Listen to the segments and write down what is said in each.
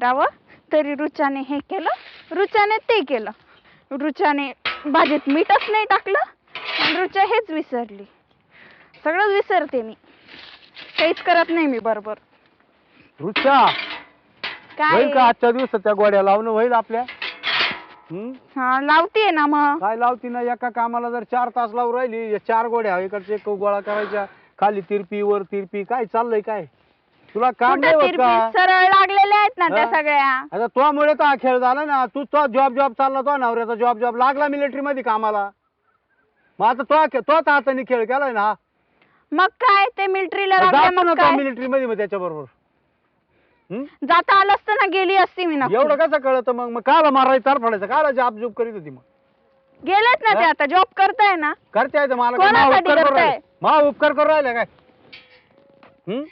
राहावं. तरी रुचाने हे केलं. रुचाने ते केलं. रुचाने भाजीत मीठच नाही टाकलं. रुचा हेच विसरली. सगळंच विसरते मी. काहीच करत नाही मी बरोबर. रुचा. काय? होईल का आजच्या दिवसात त्या गोड्या लावणं? होईल आपल्या? हम्म? हा लावतीये ना मग. काय लावती ना? एका कामाला जर चार तास लावून राहिली या चार गोड्या इकडचे एक गोळा करायच्या. खाली तिरपी वर तिरपी. काय चाललंय काय? तुला काम नाही कुठं होत का? सरळ लागलेल्या आहेत ना त्या हा? सगळ्या. आता तो मुळे तर हा खेळ झाला ना. तू तो जॉब जॉब चालला तो नवऱ्याचा जॉब जॉब लागला मिलिटरी मध्ये कामाला. मग आता तो तोच हाताने खेळ केलाय ना. हा. मग काय ते मिलिटरीला जातो लागले ना मग तो काय? मिलिटरी मध्ये मग त्याच्या बरोबर जाता आलं असतं ना गेली असती मी नक्की. एवढं कसं कळतं मग? मग काला मारायचं तर पडायचं काला जॉब जॉब करीत होती मग. गेलेत ना ते हा? आता जॉब करताय ना. करते आहे तर मला काय कोणासाठी मा उपकार करू करताय? राहिले. करू राहिले काय? हं?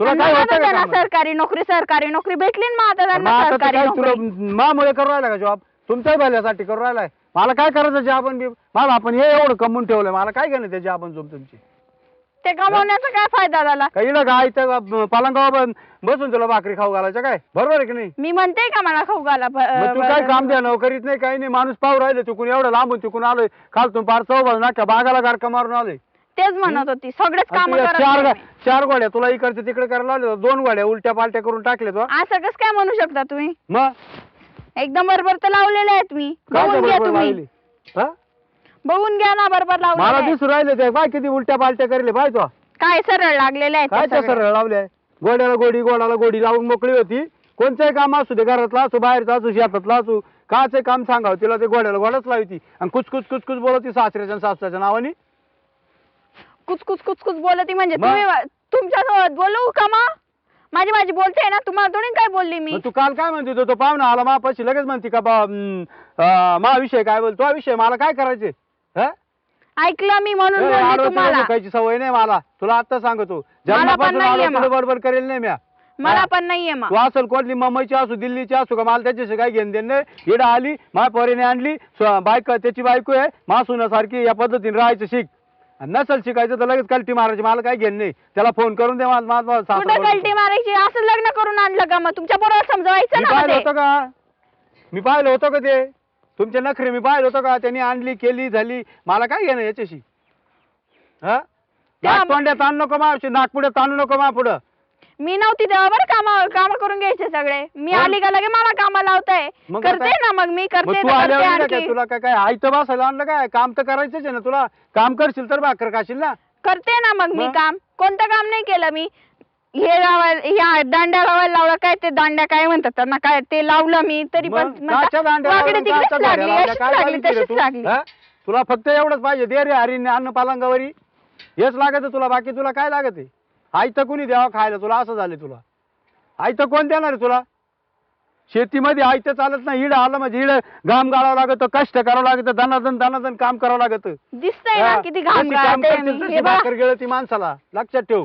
तुला काय होतं का ना कामात? सरकारी नोकरी सरकारी नोकरी भेटली ना मग आता मग त्यांना आता ते सरकारी काय नोकरी. तुला मामुळे करू राहिला का जॉब तुमच्याही भल्यासाठी करू राहिलाय. मला काय करायचं जॉब बी मला आपण हे एवढं कमवून ठेवलंय. मला काय घेणं त्या जॉब झोप तुमची? ते कमवण्याचा काय फायदा झाला? काही इकडं काय इथं पलंगावर बसून तुला भाकरी खाऊ घालायचं काय? बरोबर आहे की नाही? मी म्हणते का मला खाऊ घाला ब- मग तू काय काम द्या करीत नाही काही नाही. माणूस पाहू राहिले तिकून एवढं लांबून तिकून आलोय. खालतून पार चौबाज नाक्या बागाला गारका मारून आलोय. तेच म्हणत होती सगळेच काम चार गा-. चार गोड्या तुला इकडचे तिकडे करायला लावले दोन गोड्या उलट्या पालट्या करून टाकले तो. असं कस काय म्हणू शकता तुम्ही? मग? एकदम बरोबर तर लावलेले आहेत मी. काय बघून घ्या तुम्ही. लावली? हा? बघून घ्या ना बरोबर मला. दिसू राहिले ते. बाय किती उलट्या पालट्या करले बाय तो. काय सरळ लागलेले आहेत काय ते त्या सगळे. सरळ लावले? गोड्याला गोडी गोडाला गोडी लावून मोकळी होती. कोणचंही काम असू दे घरातला असू बाहेरचा असू शेतातला असू काचे काम सांगावं तिला ते गोड्याला गोडाच लावती. आणि कुचकुच कुचकुच बोलती सासऱ्याच्या आणि सासऱ्याच्या नावाने. कुच कुच कुच कुच बोलती म्हणजे मग? तुम्ही तुमच्यासोबत बोलू का मग माझी माझी बोलते ना तुम्हाला थोडी काय बोलली मी? मग तू काल काय म्हणते तो पाहुणा आला मापाशी लगेच म्हणते का बा अं, मा विषय काय बोल तो विषय मला काय करायचे? हा? ऐकलं मी म्हणून ए, बोलली आडवं तुम्हाला. तिडवं दुखायची सवय नाही मला. तुला आता सांगतो. जन्मापासून नाहीये मग. बडबड करेल नाही म्या. मला. पण नाहीये मग तू असेल कोणली मुंबईची असू दिल्लीची असू का मला त्याच्याशी काय घेणं देणं नाही. इडं आली माझ्या पोरीने आणली स्व- बायको त्याची बायको आहे मासुनासारखी या पद्धतीने राहायचं शिक. नसेल शिकायचं तर लगेच कल्टी मारायची. मला काय घेणं नाही. त्याला फोन करून दे माझा माझा सासरा कुठे बोलतो. कल्टी मारायची? असं लग्न करून आणलं का मग? तुमच्या बरोबर समजवायचं मी ना पाहिलं मध्ये. होतं का? मी पाहिलं होतं का ते? तुमचे नखरे मी पाहिलं होतं का? त्यांनी आणली केली झाली. मला काय घेणं याच्याशी? हा? त्या- नागतोंड्यात आणू नको मा नागपुड्यात आणू नको मा पुढं. मी नव्हती तेव्हा बरं काम काम करून घ्यायचे सगळे. मी हा? आली का लगे मला कामा लावताय. मग करते ना मग मी मग करते तू तर करते आल्यावर नाही काय आणखी. तुला काय काय आयतं बसायला आणलं काय? काम तर करायचंच आहे ना तुला. काम करशील तर भाकर खाशील ना. करते ना मग मी मग? काम. कोणतं काम नाही केलं मी. हे लावायला ह्या दांड्या लावायला लावलं काय ते दांड्या काय म्हणतात त्यांना काय ते लावलं मी तरी पण मग? म्हणतात, काच्या दांड्या वाकडे लावल्या, तिकडेच काच्या घोड्या लागली लावल्या, अशीच काय लागली पाहिजे रे तशीच तू? लागली. हा? तुला फक्त एवढंच पाहिजे दे रे हरीने अन्न पालंगावरी. हेच लागत तुला बाकी तुला काय लागत? आहे आयतं कुणी द्यावं खायला तुला? असं झालं तुला. आयतं कोण देणार तुला? शेतीमध्ये आयतं चालत नाही. इड आलं म्हणजे इड घाम गाळावं लागतं कष्ट करावं लागतं दनादन दनादन काम करावं लागतं. दिसतंय ना किती घाम जशी काम गाळते करशील मी. तशी हे बघ. भाकर गिळती माणसाला. लक्षात ठेव.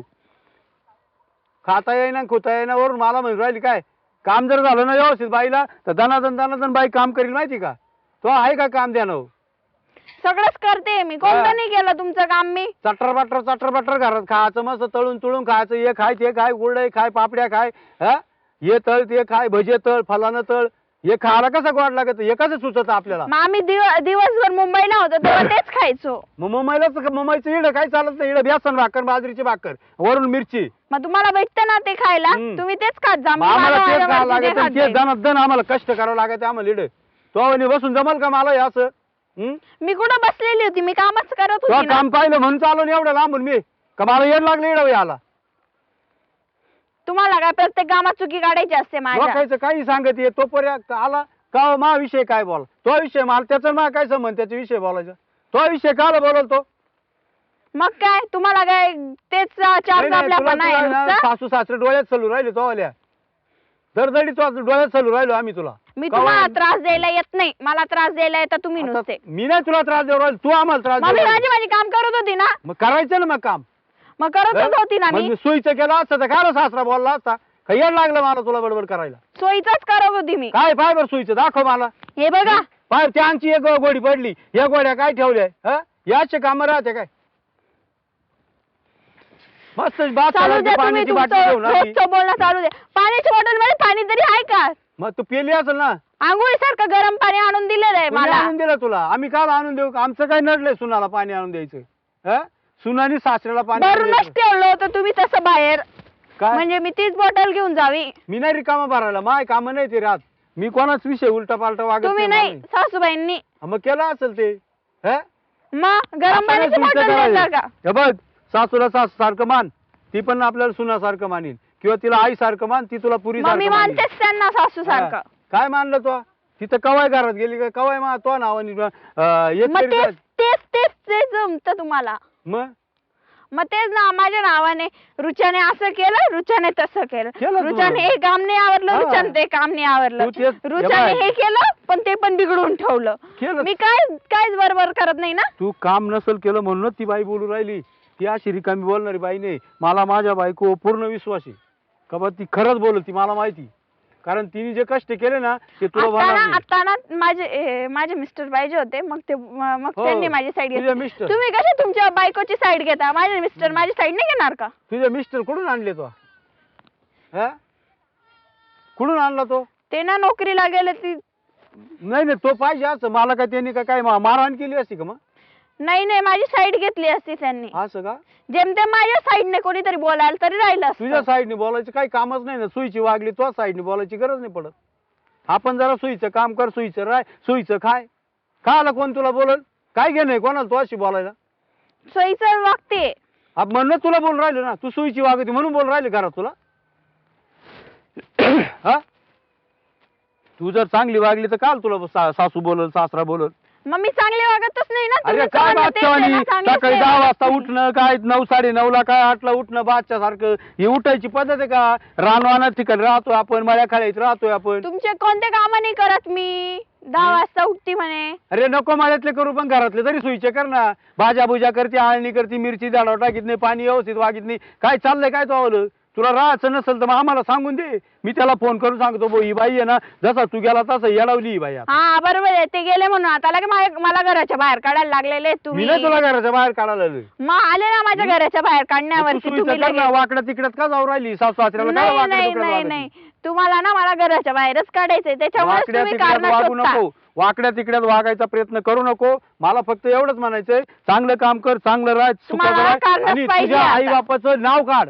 खाता येईना खुता येईना वरून मला म्हणून राहिली काय? काम जर झालं ना व्यवस्थित बाईला तर दनादन दनादन बाई काम करील माहिती का? तो आहे का काम द्यानं सगळंच करते मी. कोणतं नाही केलं तुमचं काम मी. चटर बटर चटर बटर घरात खायचं मस्त तळून तुळून खायचं. हे खाय ते खाय गुरडे खाय पापड्या खाय हा? हे तळ ते खाय भजे तळ फलानं तळ. हे खायला कसं गोड लागत? हे कसं सुचत आपल्याला? मग आम्ही दिव- दिवसभर मुंबईला होतो तेव्हा तेच खायचो. मग मुंबईलाच मुंबईचं इडं काय चालत नाही? इडं बेसन भाकर बाजरीची भाकर वरून मिरची. मग तुम्हाला भेटतं ना ते खायला? हम्म. तुम्ही तेच खात जा. मी आम्हाला माझ्या तेच लागत ते दन आम्हाला कष्ट करावं लागत आम्हाला इड. तो बसून जमल का मला हे असं? हं? मी कुठं बसलेली होती? मी कामच करत होती ना. काम पाहिलं म्हणून चालू नाही एवढं लांबून मी. का मला येड लागलं इड आला तुम्हाला काय प्रत्येक कामात चुकी काढायची असते माझ्या? लोकांचं काही सांगत ये तो पर्यंत आला. का मा विषय काय बोला? तो विषय मला त्याचा मा काय संबंध त्याचा विषय बोलायचा? तो विषय काला बोलल तो मग काय? तुम्हाला काय तेच चार नाही, नाही, आपल्या तुला पण आहे तुला ना नुसतं. सासू सासरे डोळ्यात चालू राहिले तो आल्या दरदडी तो डोळ्यात चालू राहिलो आम्ही तुला. मी का तुम्हाला? त्रास द्यायला येत नाही. मला त्रास द्यायला येतं तुम्ही आता नुसते. मी नाही तुला त्रास देऊ राहिलो तू आम्हाला त्रास देऊ राहिली. माझी माझी काम करत होती ना. मग करायचं ना मग काम. मग करतच होती ना मग मी. मी सोयीचं केलं असतं तर काय सासरा बोलला असता? का येड लागलं मला तुला बडबड करायला. सोयीच करत होती मी. काय पाय बरं सोयीचं? दाखव मला. हे बघा. पाय त्यांची एक गोडी पडली. या गोड्या काय ठेवल्या? हा? याचे काम राहते काय? मस्त बात चालू करायची, द्या तुम्ही पाण्याची बाटली तुमचं घेऊन आली. रोजचं बोलणं चालू द्या. पाण्याच्या बॉटलमध्ये पाणी तरी आहे का? मग तू पेली असेल ना? आंघोळीसारखं गरम पाणी आणून दिलेलं आहे कोणी मला. आणून दिलं तुला? आम्ही काल आणून देऊ. आमचं काय नडलंय सुनाला पाणी आणून द्यायचं? हा? सुनानी सासऱ्याला पाणी आणून भरूनच द्यायचं. ठेवलं होतं तुम्ही तसं बाहेर. काय? म्हणजे मी तीच बॉटल घेऊन जावी. मी नाही रिकामा भरायला. माय काम नाही ते राहत. मी कोणाच विषय उलटा पालटा वागत तुम्ही नाही नाही सासूबाईंनी. हा, मग केलं असेल ते? हा? मग गरम आपल्याला पाण्याची सुईचं बॉटल करायचं. देता का? हे बघ सासूला सासू सारखं मान. ती पण आपल्याला सुनासारखं मानीन. किंवा तिला आई सारखं मान ती तुला पुरी मग मी मानतेच त्यांना सासू सारखं. काय मानलं तो? तिथं कवाय घरात गेली का? कवाय मा तो नावानी अं, एक मग तरी तेच काय- तेच तेच ते जमत तुम्हाला. मग मग तेच ना माझ्या नावाने रुचाने असं केलं रुचाने तसं केलं. केलं तू. रुचाने हे काम नाही आवडलं हा. रुचाने ते काम नाही आवडलं तू तेच- हे रुचाने बाय. हे केलं पण ते पण बिघडून ठेवलं. केलं. मी काय काहीच बरोबर करत नाही ना. तू काम नसल केलं म्हणूनच ती बाई बोलू राहिली. ती अशी रिकामी बोलणारी बाई नाही. मला माझ्या बायको पूर्ण विश्वास आहे. का बा ती खरंच बोलत ती मला माहिती कारण तिने जे कष्ट केले ना ते तुला आता ना नाही. आता ना माझे ए, माझे मिस्टर पाहिजे होते मग ते मग हो, त्यांनी माझी साईड तुझे घेतली. मिस्टर. तुम्ही कसे तुमच्या बायकोची साईड घेता? माझे मिस्टर माझी साईड नाही घेणार का? तुझे मिस्टर कुठून आणले तो? हा? कुठून आणला तो? ते ना नोकरीला गेले ती नाही नाही तो पाहिजे असं. मला काय त्यांनी का काय मा- मारहाण केली असती का मग? नाही नाही माझी साईड घेतली असती त्यांनी. असं का? जेमतेम माझ्या साईडने कोणीतरी बोलायला तरी राहिलं तुझ्या असतं साईडने बोलायचं काही कामच नाही ना. सुईची वागली तो साईडने बोलायची गरज नाही पडत. आपण जरा सुईचं काम कर सुईचं राय सुईचं खाय. खायला कोण तुला बोलल? काय घे नाही कोणाला तो अशी बोलायला? सोयीचं वागते. आप म्हणून तुला बोल राहिले ना. तू सुईची वागती म्हणून बोल राहिले घरात तुला? हा? तू जर चांगली वागली तर काल तुला सा- सासू बोलल सासरा बोलल. मग मी चांगले वागतच नाही ना. अरे तुम्ही काय तेच आहे चांगलीच सकाळी नाही दहा वाजता वागत उठणं काय नऊ साडे ला काय आठला उठणं बादच्या सारखं. ही उठायची पद्धत आहे का? रानवाना ठिकाणी राहतो आपण मळ्या खाळीत राहतोय आपण. तुमचे कोणते काम नाही करत मी? दहा वाजता उठती म्हणे. अरे नको माळ्यातले करू पण घरातले तरी सुईचे कर ना. भाज्या भुजा करते आळणी करते मिरची झाडावर टाकीत नाही पाणी व्यवस्थित वागित नाही. काय चाललंय काय तो आवलं? तुला राहायचं नसेल तर मग आम्हाला सांगून दे मी त्याला फोन करून सांगतो बो ही बाई आहे ना जसा तू गेला तसं येडावली ही बाई आता. हा बरोबर आहे ते गेले म्हणून आता लगे मा- मला घराच्या बाहेर काढायला लागलेले मी तुम्ही नाही तुला घराच्या बाहेर काढायला. मग आले ना माझ्या घराच्या बाहेर मग तू काढण्यावरती सुईचं तुम्ही कर ना लगेच. वाकड्या तिकड्यात का जाऊ राहिली सासू सासऱ्याला काय नाही वाकड्या नाही तिकड्यात नाही वागती? नाही तुम्हाला ना मला घराच्या बाहेरच काढायचंय त्याच्यामुळे वाकड्या तुम्ही तिकड्यात कारण वागू नको वाकड्या तिकड्यात वागायचा प्रयत्न करू नको मला फक्त एवढंच म्हणायचंय चांगलं काम कर चांगलं राह सुखाचं तुम्हाला राह कारणच आणि पाहिजे तुझ्या आता. आई बापाचं नाव काढ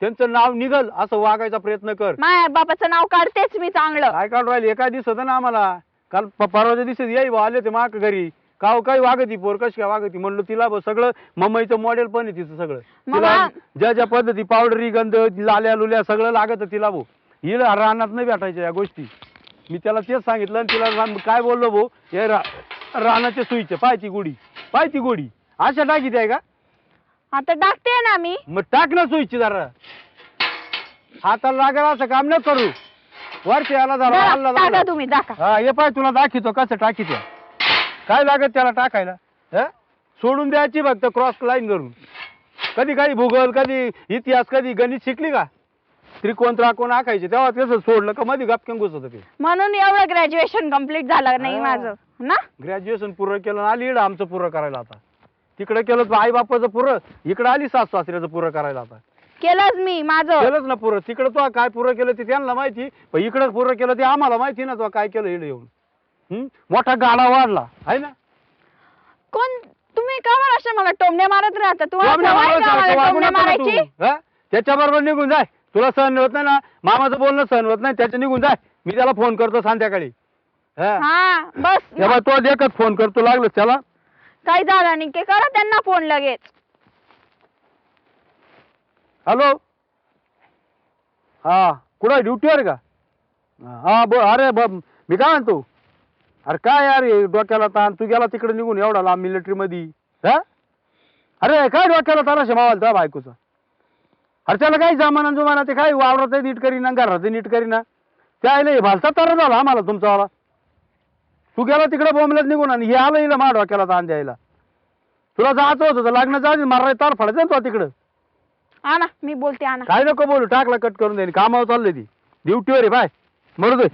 त्यांचं नाव निघल असं वागायचा प्रयत्न कर. माझ्या बापाचं नाव काढतेच मी चांगलं. काय काढून राहिले? एका दिवस ना आम्हाला. काल प- परवाच्या दिवशी याई बा आले ते माक घरी. काव काही वागती पोर कशी काय वागती? म्हणलं तिला बघ सगळं मम्मीचं मॉडेल पण आहे तिचं सगळं. मग तिला ज्या ज्या पद्धती पावडरी गंध लाल्या लुल्या सगळं लागत तिला भाऊ. हिला रानात नाही भेटायच्या या गोष्टी. मी त्याला तेच सांगितलं आणि तिला रान- काय बोललो भाऊ? हे रा रानाच्या सुईचे पाय ती गोडी पाय ती गोडी अशा टाकीत आहे का? आता टाकते ना मी. मग टाक ना सुईची जरा. हाताला लागेल असं काम न करू. वरती याला जरा जरा हल्ला टाका लागला. तुम्ही टाका. हा हे पाय तुला दाखवतो कसं टाकीत काय लागत त्याला टाकायला? ह? सोडून द्यायची फक्त क्रॉस लाईन करून कधी काही भूगोल कधी इतिहास कधी गणित शिकली का? त्रिकोण त्राकोण आखायचे. तेव्हा कसं सोडलं का मध्ये गपक्यान घुसत ते म्हणून एवढं ग्रॅज्युएशन कंप्लीट झालं नाही हा. माझं ना? ग्रॅज्युएशन पूर्ण केलं आणि आली इकडं आमचं पुरं करायला आता. तिकडे केलं आई बापाचं पुरं. इकडं आली सासू सासऱ्याचं पुरं करायला आता. केलंच मी माझं. केलंच ना पुरं. तिकडं तो काय पुरं केलं ते त्यांना माहिती. पण इकडं पुरं केलं ते आम्हाला माहिती ना तो काय केलं इकडे येऊन? मोठा गाडा वाढला. आहे ना? कोण? तुम्ही का बरं असे मला टोमणे मारत राहता? तुम्हाला टोमणे सवय मारायचं, का मला वागू टोमणे नको ना तू. मारायची हा? त्याच्याबरोबर निघून जाय. तुला सहन होत नाही ना. मामाचं बोलणं सहन होत नाही. त्याच्या निघून जाय. मी त्याला फोन करतो संध्याकाळी. हा. हा बस. तेव्हा तो देखत फोन करतो. लागलो त्याला. काय झालं नाही करा त्यांना फोन लगेच. हॅलो हा कुठं ड्युटीवर का? हा ब अरे ब मी काय म्हणतो? अरे काय यार हे डोक्याला ताण. तू गेला तिकडे निघून एवढा लांब मिलिटरी मधी. हा? अरे काय डोक्याला ताण असे मावाल त्या बायकोचा? अरे त्याला काही जमाना जुमाना ते काय वावरात नीट करीना घरात नीट करीना. त्या आईला हे भालता तर झाला आम्हाला तुमचा वाला. तू गेला तिकडे बोंबलत निघून आणि हे आलं हिला मा डोक्याला ताण द्यायला तुला जायचं होतं तर लग्नाच्या आधी मारायला तार फाडायचं ना तो तिकडं. आणा मी बोलते आणा. काय नको बोलू टाकला कट करून देईन कामावर चाललंय ती. ड्युटीवर आहे बाय. मरू दे.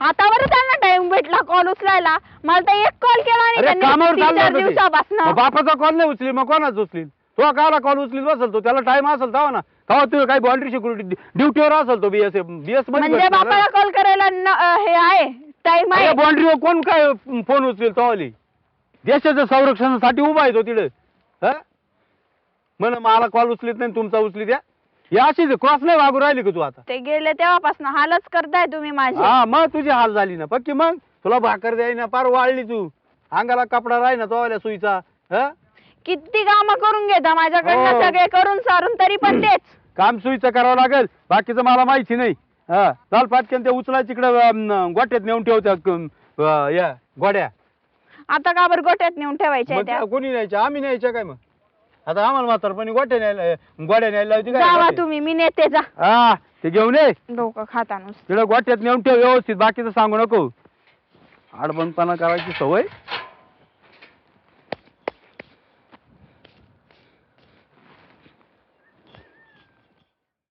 आता बरं त्यांना टाइम भेटला कॉल उचलायला. मला तर एक कॉल केला नाही अरे त्यांनी. कामावर तीन चार चाललं होतं ते. दिवसापासून. मग बापाचा कॉल नाही उचली मग कोणाच उचलील तो काला कॉल उचलीत बसल तो? त्याला टाइम असेल तेव्हा ना. तेव्हा तुम्ही काही बाउंड्री सिक्युरिटी ड्युटीवर असेल तो बीएस बीएस म्हणजे बापाला कॉल करायला न- अं, हे आहे. टाइम आहे बाउंड्रीवर कोण काय फोन उचलेल तवाली? देशाच्या संरक्षणासाठी उभा आहे तो तिथे म्हण मला कॉल उचलीत नाही तुमचा उचली द्या. हे अशीच क्रॉस नाही वागू राहिली का तू आता? ते गेले तेव्हापासून हालच करताय तुम्ही माझे. हा मग तुझी हाल झाली ना. पक्की मग? तुला भाकर द्याय ना पार वाळली तू. अंगाला कपडा राही ना तवाल्या सुईचा. हा? किती काम करून घेता माझ्याकडनं हो. सगळे करून सारून तरी पण तेच. काम सुईचं करावं लागेल. बाकीचं मला माहिती नाही. हा चाल पाटक्यान ते उचलाय तिकडं गोट्यात नेऊन ठेवत्या क- या गोड्या. आता का बरं गोट्यात नेऊन ठेवायच्या मग त्या त्या? कोणी न्यायच्या? आम्ही न्यायच्या काय मग? आता आम्हाला म्हातारपणी गोट्या न्यायला गोड्या न्यायला लावती काय जावा गोट्या? तुम्ही मी नेते जा. हा ते घेऊन ये. डोकं खाता नुसतं. तिकडं गोट्यात नेऊन ठेव व्यवस्थित बाकीचं सांगू नको. आडबंदपणा करायची सवय.